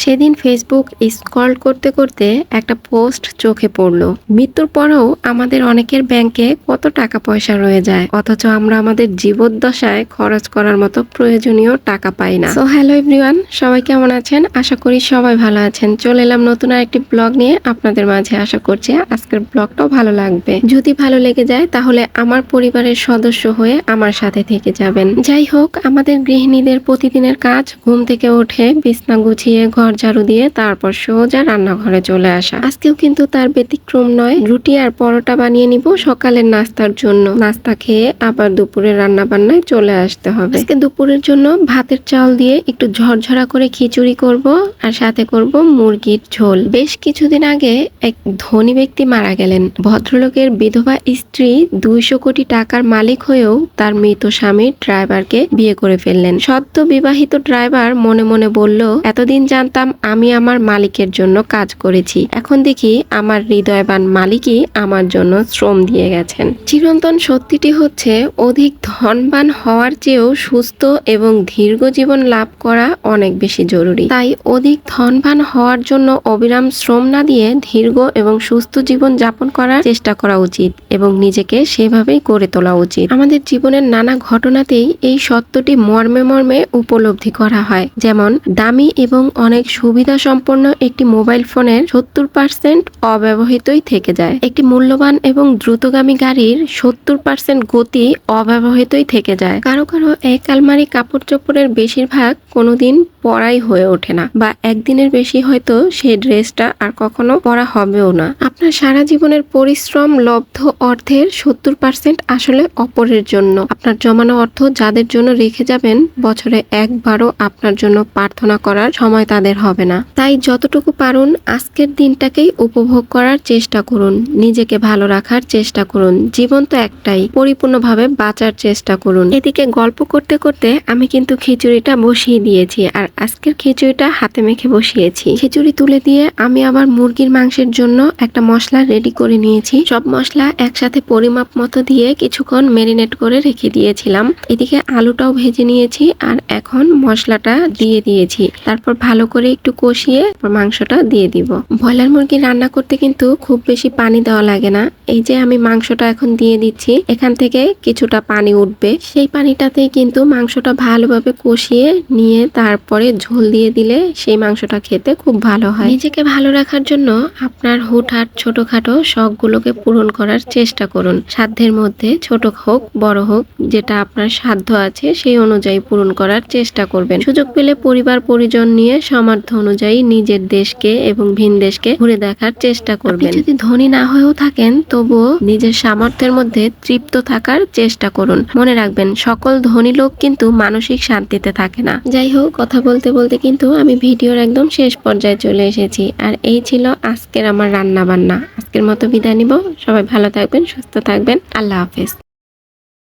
সেদিন Facebook scroll করতে করতে একটা পোস্ট চোখে পড়ল। মৃত্যুর পরেও আমাদের অনেকের ব্যাংকে কত টাকা পয়সা রয়ে যায়, অথচ আমরা আমাদের জীবদ্দশায় খরচ করার মতো প্রয়োজনীয় টাকা পাই না। সো হ্যালো এভরিওয়ান সবাই কেমন আছেন? আশা করি সবাই ভালো আছেন। চলে এলাম নতুন আরেকটি ব্লগ নিয়ে। আপনাদের মাঝে আশা করছি আজকের ব্লগটাও ভালো লাগবে। যদি ভালো লেগে যায়, তাহলে আমার পরিবারের সদস্য হয়ে আমার সাথে থেকে যাবেন। যাই হোক, আমাদের গৃহিণীদের প্রতিদিনের কাজ, ঘুম থেকে উঠে বিছনা গুছিয়ে ঘর ঝাড়ু দিয়ে তারপর সোজা রান্নাঘরে চলে আসা। আজকেও কিন্তু তার ব্যতিক্রম নয়। রুটি আর পরোটা বানিয়ে নিব সকালের নাস্তার জন্য। নাস্তা খেয়ে আবার দুপুরে রান্না বান্নায় চলে আসতে হবে। আজকে দুপুরের জন্য ভাতের চাল দিয়ে একটু ঝরঝরা করে খিচুড়ি করব আর সাথে করব মুরগির ঝোল। বেশ কিছুদিন আগে এক ধনী ব্যক্তি মারা গেলেন। ভদ্রলোকের বিধবা স্ত্রী দুইশো কোটি টাকার মালিক হয়েও তার মৃত স্বামীর ড্রাইভারকে বিয়ে করে ফেললেন। সদ্য বিবাহিত ড্রাইভার মনে মনে বলল, এতদিন জানতাম আমি আমার মালিকের জন্য কাজ করেছি। এখন দেখি আমার হৃদয়বান মালিকই আমার জন্য শ্রম দিয়ে গেছেন। চিরন্তন সত্যিটি হচ্ছে, অধিক ধনবান হওয়ার চেয়েও সুস্থ এবং দীর্ঘ জীবন লাভ করা অনেক বেশি জরুরি। তাই অধিক ধনবান হওয়ার জন্য অবিরাম শ্রম না দিয়ে দীর্ঘ এবং সুস্থ জীবন যাপন করার চেষ্টা করা উচিত এবং নিজেকে সেভাবেই গড়ে তোলা উচিত। আমাদের জীবনের নানা ঘটনাতেই এই সত্যটি মর্মে মর্মে উপলব্ধি করা হয়। যেমন, দামি এবং অনেক সুবিধা সম্পন্ন একটি মোবাইল ফোনের সত্তর পার্সেন্ট অব্যবহৃতই থেকে যায়। একটি মূল্যবান এবং দ্রুতগামী গাড়ির সত্তর পার্সেন্ট গতি অব্যবহৃতই থেকে যায়। কারও কারও এক আলমারি কাপড় চোপড়ের বেশিরভাগ কোনোদিন পরাই হয়ে ওঠে না বা একদিনের বেশি হয়তো সেই ড্রেসটা আর কখনো পরা হবেও না। আপনার সারা জীবনের পরিশ্রম, লব্ধ অর্থের সত্তর পার্সেন্ট আসলে অপরের জন্য। আপনার জমানো অর্থ যাদের জন্য রেখে যাবেন, বছরে একবারও আপনার জন্য প্রার্থনা করার সময় তাদের হবে না। তাই যতটুকু পারুন, আজকের দিনটাকেই উপভোগ করার চেষ্টা করুন। নিজেকে ভালো রাখার চেষ্টা করুন। জীবন তো একটাই, পরিপূর্ণভাবে বাঁচার চেষ্টা করুন। এদিকে গল্প করতে করতে আমি কিন্তু খিচুড়িটা বসিয়ে দিয়েছি আর আজকের খিচুড়িটা হাতে মেখে বসিয়েছি। খিচুড়ি তুলে দিয়ে আমি আবার মুরগির মাংসের জন্য একটা মশলা রেডি করে নিয়েছি। সব মশলা একসাথে পরিমাপ মতো দিয়ে কিছুক্ষণ মেরিনেট করে রেখে দিয়েছিলাম। এদিকে আলুটাও ভেজে নিয়েছি আর এখন মশলাটা দিয়ে দিয়েছি। তারপর ভালো করে একটু কষিয়ে মাংসটা দিয়ে দিব। ব্রয়লার মুরগি রান্না করতে কিন্তু খুব বেশি পানি দেওয়া লাগে না। এই যে আমি মাংসটা এখন দিয়ে দিচ্ছি, এখান থেকে কিছুটা পানি উঠবে। সেই পানিটাতেই কিন্তু মাংসটা ভালোভাবে কষিয়ে নিয়ে তারপরে ঝোল দিয়ে দিলে সেই মাংসটা খেতে খুব ভালো হয়। নিজেকে ভালো রাখার জন্য আপনার হুটহাট ছোটখাটো শখগুলোকে পূরণ করার চেষ্টা করুন। সাধ্যের মধ্যে ছোট হোক বড় হোক যেটা আপনার সাধ্য আছে সেই অনুযায়ী পূরণ করার চেষ্টা করবেন। সুযোগ পেলে পরিবার পরিজন নিয়ে সামর্থ্য অনুযায়ী নিজের দেশকে এবং ভিন দেশকে ঘুরে দেখার চেষ্টা করবেন। যদি ধনী না হয়েও থাকেন তবুও নিজের সামর্থ্যের মধ্যে তৃপ্ত থাকার চেষ্টা করুন। মনে রাখবেন সকল ধনী লোক কিন্তু মানসিক শান্তিতে থাকে না। যাই হোক কথা বলতে বলতে কিন্তু আমি ভিডিওর একদম শেষ পর্যায়ে চলে এসেছি। আর এই ছিল আজকের আমার রান্না বান্না আজকের মতো বিদায় নিব। সবাই ভালো থাকবেন সুস্থ থাকবেন। আল্লাহ হাফেজ।